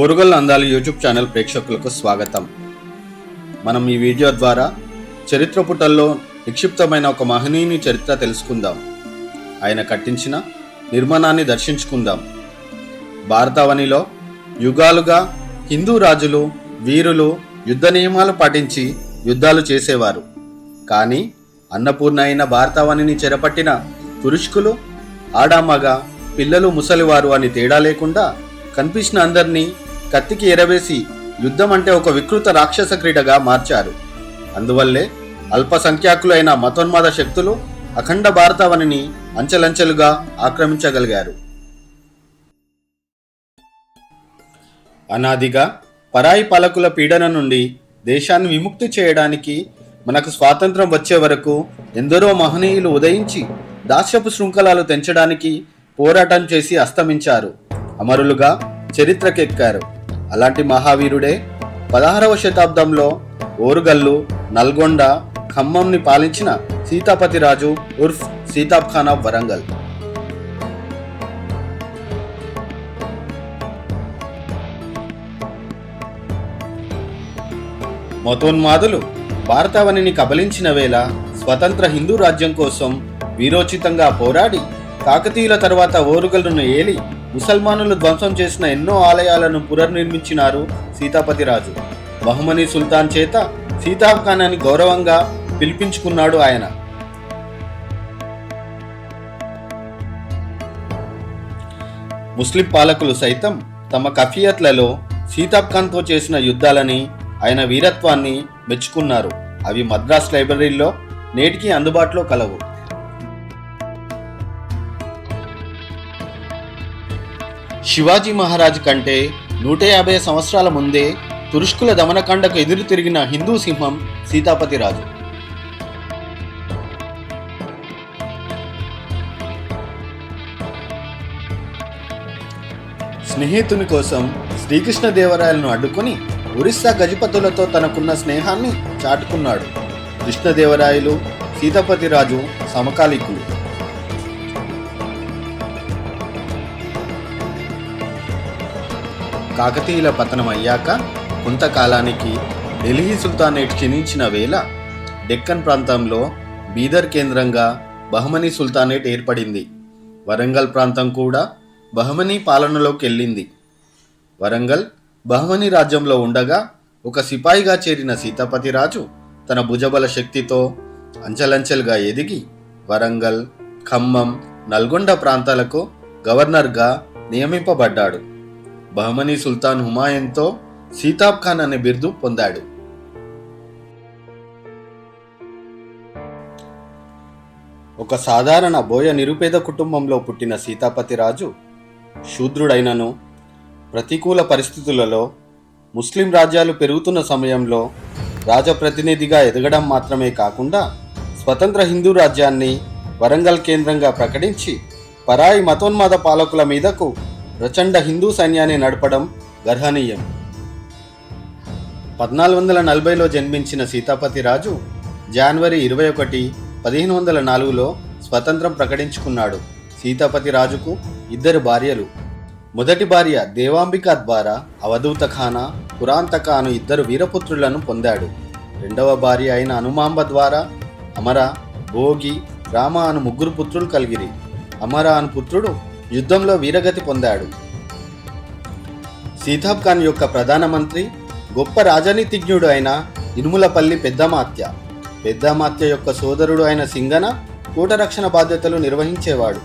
ఓరుగల్ అందాలు YouTube channel ప్రేక్షకులకు స్వాగతం. మనం ఈ వీడియో ద్వారా చరిత్ర పుటల్లో నిక్షిప్తమైన ఒక మహనీయుని చరిత్ర తెలుసుకుందాం. ఆయన కట్టించిన నిర్మాణాన్ని దర్శించుకుందాం. భారతావనిలో యుగాలుగా హిందూ రాజులు వీరులు యుద్ధ నియమాలు పాటించి యుద్ధాలు చేసేవారు. కానీ అన్నపూర్ణ అయిన భారతావనిని చెరపట్టిన తురుష్కులు ఆడామగ పిల్లలు ముసలివారు అని తేడా లేకుండా కనిపించిన అందరినీ కత్తికి ఎరవేసి యుద్ధం అంటే ఒక వికృత రాక్షస క్రీడగా మార్చారు. అందువల్లే అల్పసంఖ్యాకులైన మతోన్మాద శక్తులు అఖండ భారతావనిని అంచెలంచెలుగా ఆక్రమించగలిగారు. అనాదిగా పరాయి పాలకుల పీడన నుండి దేశాన్ని విముక్తి చేయడానికి మనకు స్వాతంత్రం వచ్చే వరకు ఎందరో మహనీయులు ఉదయించి దాస్యపు శృంఖలాలు తెంచడానికి పోరాటం చేసి అస్తమించారు. అమరులుగా చరిత్రకెక్కారు. అలాంటి మహావీరుడే పదహారవ శతాబ్దంలో ఓరుగల్లు నల్గొండ ఖమ్మంని పాలించిన సీతాపతి రాజు ఉర్ఫ్ సీతాబ్ ఖాన్ ఆఫ్ వరంగల్. మతోన్మాదులు భారతావనిని కబలించిన వేళ స్వతంత్ర హిందూ రాజ్యం కోసం వీరోచితంగా పోరాడి కాకతీయుల తర్వాత ఓరుగల్లును ఏలి ముసల్మానులు ధ్వంసం చేసిన ఎన్నో ఆలయాలను పునర్నిర్మించినారు సీతాపతి రాజు. బహుమని సుల్తాన్ చేత సీతాఖానాన్ని అని గౌరవంగా పిలిపించుకున్నాడు ఆయన. ముస్లిం పాలకులు సైతం తమ కఫియత్లలో సీతాబ్ఖాన్తో చేసిన యుద్ధాలని ఆయన వీరత్వాన్ని మెచ్చుకున్నారు. అవి మద్రాస్ లైబ్రరీలో నేటికి అందుబాటులో కలవు. శివాజీ మహారాజ్ కంటే నూట యాభై సంవత్సరాల ముందే తురుష్కుల దమనకాండకు ఎదురు తిరిగిన హిందూ సింహం సీతాపతి రాజు. స్నేహితుని కోసం శ్రీకృష్ణదేవరాయలను అడ్డుకొని ఒరిస్సా గజపతులతో తనకున్న స్నేహాన్ని చాటుకున్నాడు. కృష్ణదేవరాయలు సీతాపతి రాజు సమకాలీకులు. కాకతీయుల పతనం అయ్యాక కొంతకాలానికి ఢిల్లీ సుల్తానేట్ క్షీణించిన వేళ డెక్కన్ ప్రాంతంలో బీదర్ కేంద్రంగా బహమనీ సుల్తానేట్ ఏర్పడింది. వరంగల్ ప్రాంతం కూడా బహమనీ పాలనలోకి వెళ్ళింది. వరంగల్ బహమనీ రాజ్యంలో ఉండగా ఒక సిపాయిగా చేరిన సీతాపతి రాజు తన భుజబల శక్తితో అంచెలంచెలుగా ఎదిగి వరంగల్ ఖమ్మం నల్గొండ ప్రాంతాలకు గవర్నర్గా నియమింపబడ్డాడు. బహమనీ సుల్తాన్ హుమాయూన్తో సీతాబ్ ఖాన్ అనే బిరుదు పొందాడు. ఒక సాధారణ బోయ నిరుపేద కుటుంబంలో పుట్టిన సీతాపతి రాజు శూద్రుడైనను ప్రతికూల పరిస్థితులలో ముస్లిం రాజ్యాలు పెరుగుతున్న సమయంలో రాజప్రతినిధిగా ఎదగడం మాత్రమే కాకుండా స్వతంత్ర హిందూ రాజ్యాన్ని వరంగల్ కేంద్రంగా ప్రకటించి పరాయి మతోన్మాద పాలకుల మీదకు ప్రచండ హిందూ సైన్యాన్ని నడపడం గర్హనీయం. పద్నాలుగు వందల నలభైలో జన్మించిన సీతాపతి రాజు జనవరి ఇరవై ఒకటి పదిహేను వందల నాలుగులో స్వతంత్రం ప్రకటించుకున్నాడు. సీతాపతి రాజుకు ఇద్దరు భార్యలు. మొదటి భార్య దేవాంబిక ద్వారా అవధూత ఖానా పురాంత అను ఇద్దరు వీరపుత్రులను పొందాడు. రెండవ భార్య అయిన అనుమాంబ ద్వారా అమర భోగి రామ అను ముగ్గురు పుత్రులు కలిగిరి. అమర అను పుత్రుడు యుద్ధంలో వీరగతి పొందాడు. సీతాబ్ ఖాన్ యొక్క ప్రధానమంత్రి గొప్ప రాజనీతిజ్ఞుడు అయిన ఇనుములపల్లి పెద్దమాత్య. పెద్దమాత్య యొక్క సోదరుడు అయిన సింగన కూటరక్షణ బాధ్యతలు నిర్వహించేవాడు.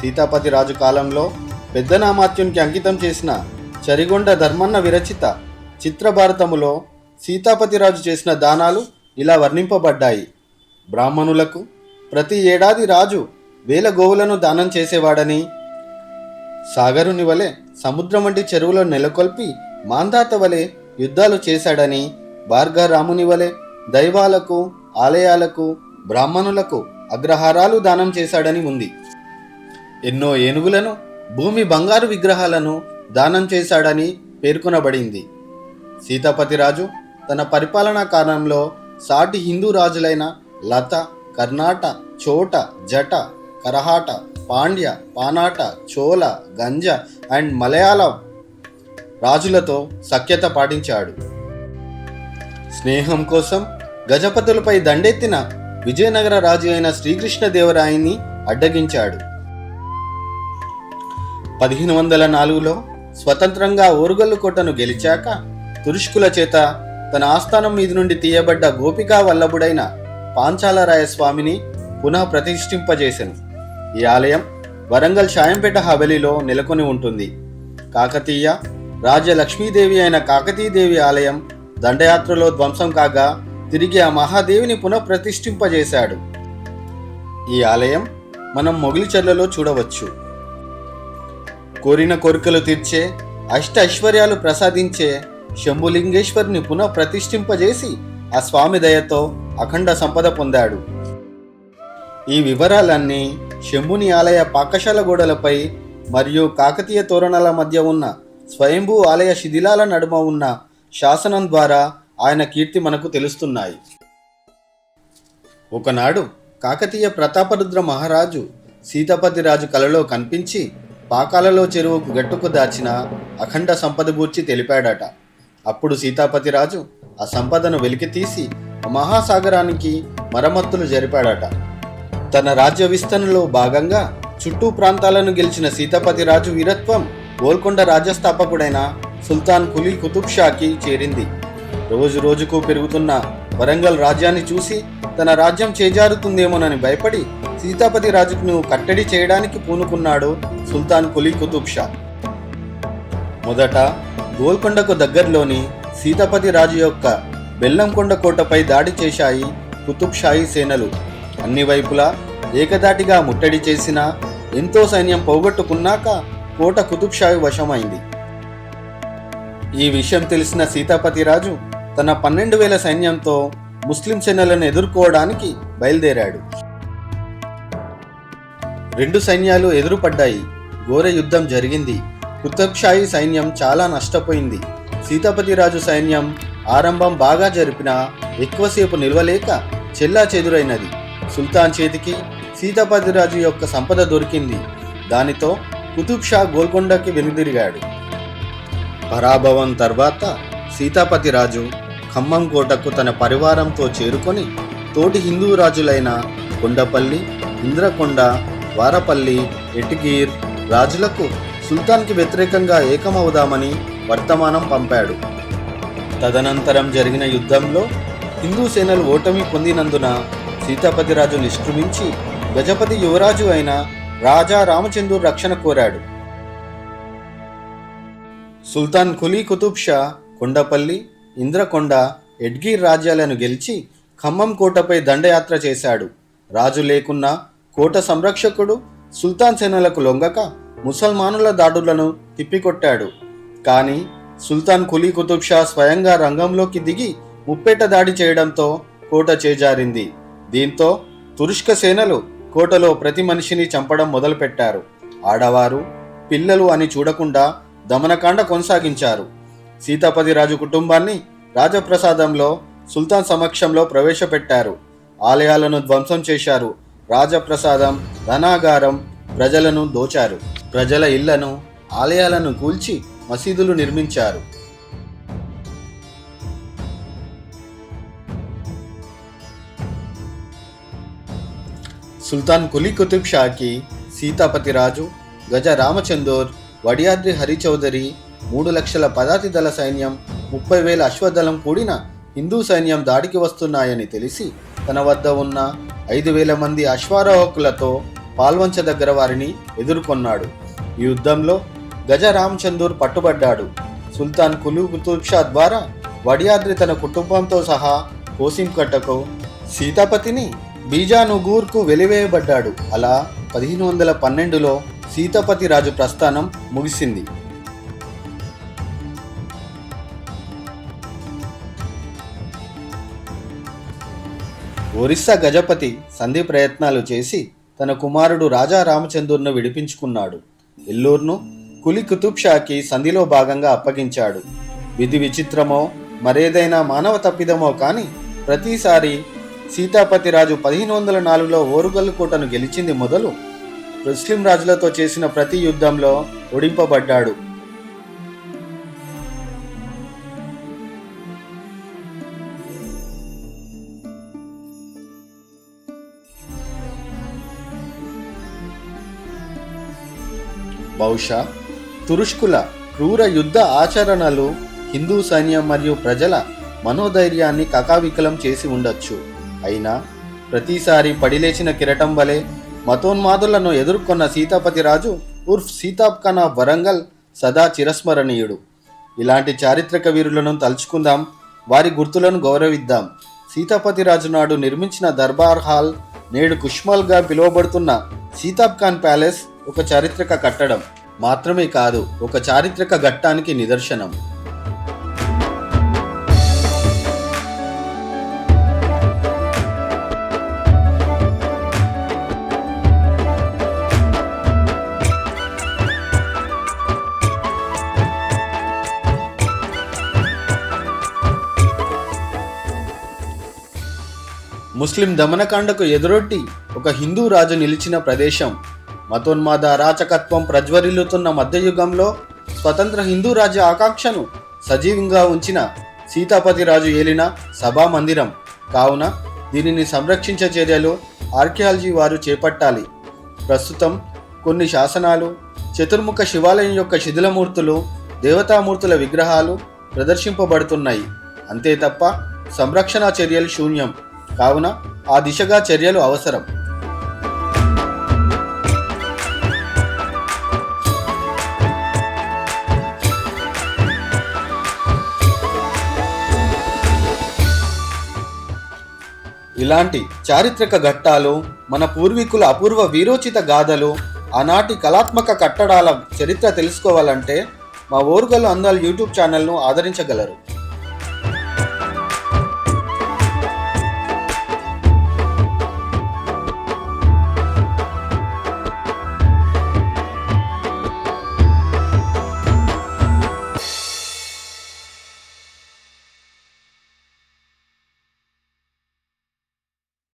సీతాపతి రాజు కాలంలో పెద్దనామాత్యునికి అంకితం చేసిన చరిగొండ ధర్మన్న విరచిత చిత్రభారతములో సీతాపతి రాజు చేసిన దానాలు ఇలా వర్ణింపబడ్డాయి. బ్రాహ్మణులకు ప్రతి ఏడాది రాజు వేల గోవులను దానం చేసేవాడని సాగరుని వలె సముద్రం వంటి చెరువులో నెలకొల్పి మాందాత వలె యుద్ధాలు చేశాడని భార్గరాముని వలె దైవాలకు ఆలయాలకు బ్రాహ్మణులకు అగ్రహారాలు దానం చేశాడని ఉంది. ఎన్నో ఏనుగులను భూమి బంగారు విగ్రహాలను దానం చేశాడని పేర్కొనబడింది. సీతాపతిరాజు తన పరిపాలనా కాలంలో సాటి హిందూ రాజులైన లత కర్ణాట చోట జట కరహాట పాండ్య పానాట చోళ గంజ అండ్ మలయాళం రాజులతో సఖ్యత పాటించాడు. స్నేహం కోసం గజపతులపై దండెత్తిన విజయనగర రాజు అయిన శ్రీకృష్ణదేవరాయని అడ్డగించాడు. పదిహేను వందల నాలుగులో స్వతంత్రంగా ఓరుగల్లు కోటను గెలిచాక తురుష్కుల చేత తన ఆస్థానం మీద నుండి తీయబడ్డ గోపికా వల్లభుడైన పాంచాలరాయ స్వామిని పునః ప్రతిష్ఠింపజేశాను ఈ ఆలయం వరంగల్ షాయంపేట హవెలీలో నెలకొని ఉంటుంది. కాకతీయ రాజ లక్ష్మీదేవి అయిన కాకతీదేవి ఆలయం దండయాత్రలో ధ్వంసం కాగా తిరిగి ఆ మహాదేవిని పునః ప్రతిష్ఠింపజేశాడు ఈ ఆలయం మనం మొగిలిచెర్లలో చూడవచ్చు. కోరిన కోరికలు తీర్చే అష్ట ఐశ్వర్యాలు ప్రసాదించే శంభులింగేశ్వరిని పునః ప్రతిష్ఠింపజేసి ఆ స్వామి దయతో అఖండ సంపద పొందాడు. ఈ వివరాలన్నీ శంభుని ఆలయ పాకశాల గోడలపై మరియు కాకతీయ తోరణాల మధ్య ఉన్న స్వయంభూ ఆలయ శిథిలాల నడుమ ఉన్న శాసనం ద్వారా ఆయన కీర్తి మనకు తెలుస్తున్నాయి. ఒకనాడు కాకతీయ ప్రతాపరుద్ర మహారాజు సీతాపతి రాజు కలలో కనిపించి పాకాలలో చెరువుకు గట్టుకు దాచిన అఖండ సంపద గూర్చి తెలిపాడట. అప్పుడు సీతాపతి రాజు ఆ సంపదను వెలికితీసి మహాసాగరానికి మరమ్మత్తులు జరిపాడట. తన రాజ్య విస్తరణలో భాగంగా చుట్టూ ప్రాంతాలను గెలిచిన సీతాపతి రాజు వీరత్వం గోల్కొండ రాజ్యస్థాపకుడైన సుల్తాన్ కులీ కుతుబ్ షాకి చేరింది. రోజు రోజుకు పెరుగుతున్న వరంగల్ రాజ్యాన్ని చూసి తన రాజ్యం చేజారుతుందేమోనని భయపడి సీతాపతి రాజుకును కట్టడి చేయడానికి పూనుకున్నాడు సుల్తాన్ కులీ కుతుబ్ షా మొదట గోల్కొండకు దగ్గరలోని సీతాపతి రాజు యొక్క బెల్లంకొండ కోటపై దాడి చేశాయి కుతుబ్షాహీ సేనలు. అన్ని వైపులా ఏకదాటిగా ముట్టడి చేసినా ఎంతో సైన్యం పోగొట్టుకున్నాక కోట కుతుబ్షాయి వశమైంది. ఈ విషయం తెలిసిన సీతాపతి రాజు తన పన్నెండు వేల సైన్యంతో ముస్లిం సేనలను ఎదుర్కోవడానికి బయలుదేరాడు. రెండు సైన్యాలు ఎదురుపడ్డాయి. ఘోర యుద్ధం జరిగింది. కుతుబ్షాయి సైన్యం చాలా నష్టపోయింది. సీతాపతి రాజు సైన్యం ఆరంభం బాగా జరిపినా ఎక్కువసేపు నిల్వలేక చెల్లా చెదురైనది సుల్తాన్ చేతికి సీతాపతి రాజు యొక్క సంపద దొరికింది. దానితో కుతుబ్ షా గోల్కొండకి వెనుదిరిగాడు. పరాభవం తర్వాత సీతాపతి రాజు ఖమ్మం కోటకు తన పరివారంతో చేరుకొని తోటి హిందూ రాజులైన కొండపల్లి ఇంద్రకొండ వారపల్లి ఎటిగీర్ రాజులకు సుల్తాన్కి వ్యతిరేకంగా ఏకమవుదామని వర్తమానం పంపాడు. తదనంతరం జరిగిన యుద్ధంలో హిందూ సేనలు ఓటమి పొందినందున సీతాపతి రాజు నిష్క్రమించి గజపతి యువరాజు అయిన రాజా రామచంద్రుడు రక్షణ కోరాడు. సుల్తాన్ కులీ కుతుబ్ షా కొండపల్లి ఇంద్రకొండ ఎడ్గీర్ రాజ్యాలను గెలిచి ఖమ్మం కోటపై దండయాత్ర చేశాడు. రాజు లేకున్నా కోట సంరక్షకుడు సుల్తాన్ సేనలకు లొంగక ముసల్మానుల దాడులను తిప్పికొట్టాడు. కానీ సుల్తాన్ కులీ కుతుబ్ షా స్వయంగా రంగంలోకి దిగి ముప్పేట దాడి చేయడంతో కోట చేజారింది. దీంతో తురుష్క సేనలు కోటలో ప్రతి మనిషిని చంపడం మొదలుపెట్టారు. ఆడవారు పిల్లలు అని చూడకుండా దమనకాండ కొనసాగించారు. సీతాపతి రాజు కుటుంబాన్ని రాజప్రసాదంలో సుల్తాన్ సమక్షంలో ప్రవేశపెట్టారు. ఆలయాలను ధ్వంసం చేశారు. రాజప్రసాదం ధనాగారం ప్రజలను దోచారు. ప్రజల ఇళ్ళను ఆలయాలను కూల్చి మసీదులు నిర్మించారు. సుల్తాన్ కులీ కుతుబ్ షాకి సీతాపతి రాజు గజ రామచందోర్ వడియాద్రి హరిచౌదరి మూడు లక్షల పదాతి దళ సైన్యం ముప్పై వేల అశ్వదళం కూడిన హిందూ సైన్యం దాడికి వస్తున్నాయని తెలిసి తన వద్ద ఉన్న ఐదు వేల మంది అశ్వారోహకులతో పాల్వంచ దగ్గర వారిని ఎదుర్కొన్నాడు. ఈ యుద్ధంలో గజ రామచందూర్ పట్టుబడ్డాడు. సుల్తాన్ కులు కుతుబ్ షా ద్వారా వడియాద్రి తన కుటుంబంతో సహా కోసింకట్టకు సీతాపతిని బీజానుగూర్కు వెలివేయబడ్డాడు. అలా పదిహేను వందల పన్నెండులో సీతపతి రాజు ప్రస్థానం ముగిసింది. ఒరిస్సా గజపతి సంధి ప్రయత్నాలు చేసి తన కుమారుడు రాజా రామచంద్రును విడిపించుకున్నాడు. ఎల్లూరును కులి కుతుబ్షాకి సంధిలో భాగంగా అప్పగించాడు. విధి విచిత్రమో మరేదైనా మానవ తప్పిదమో కానీ ప్రతిసారి సీతాపతి రాజు పదిహేను వందల నాలుగులో ఓరుగల్లు కోటను గెలిచింది మొదలు ముస్లిం రాజులతో చేసిన ప్రతి యుద్ధంలో ఒడింపబడ్డాడు బహుశా తురుష్కుల క్రూర యుద్ధ ఆచరణలు హిందూ సైన్యం మరియు ప్రజల మనోధైర్యాన్ని కకావికలం చేసి ఉండొచ్చు. అయినా ప్రతిసారి పడిలేచిన కిరటం వలె మతోన్మాదులను ఎదుర్కొన్న సీతాపతి రాజు ఉర్ఫ్ సీతాబ్ ఖాన్ వరంగల్ సదా చిరస్మరణీయుడు. ఇలాంటి చారిత్రక వీరులను తలుచుకుందాం వారి గుర్తులను గౌరవిద్దాం. సీతాపతి రాజు నాడు నిర్మించిన దర్బార్ హాల్ నేడు కుష్మల్గా పిలువబడుతున్న సీతాబ్ ఖాన్ ప్యాలెస్ ఒక చారిత్రక కట్టడం మాత్రమే కాదు ఒక చారిత్రక ఘట్టానికి నిదర్శనం. ముస్లిం దమనకాండకు ఎదురొట్టి ఒక హిందూ రాజు నిలిచిన ప్రదేశం. మతోన్మాద అరాచకత్వం ప్రజ్వరిల్లుతున్న మధ్యయుగంలో స్వతంత్ర హిందూ రాజ్య ఆకాంక్షను సజీవంగా ఉంచిన సీతాపతి రాజు ఏలిన సభా మందిరం. కావున దీనిని సంరక్షించే చర్యలు ఆర్కియాలజీ వారు చేపట్టాలి. ప్రస్తుతం కొన్ని శాసనాలు చతుర్ముఖ శివాలయం యొక్క శిథిలమూర్తులు దేవతామూర్తుల విగ్రహాలు ప్రదర్శింపబడుతున్నాయి. అంతే తప్ప సంరక్షణ చర్యలు శూన్యం. కావున ఆ దిశగా చర్యలు అవసరం. ఇలాంటి చారిత్రక ఘట్టాలు మన పూర్వీకుల అపూర్వ వీరోచిత గాథలు ఆనాటి కళాత్మక కట్టడాల చరిత్ర తెలుసుకోవాలంటే మా ఓరుగల్లు అందాలు యూట్యూబ్ ఛానల్ను ఆదరించగలరు.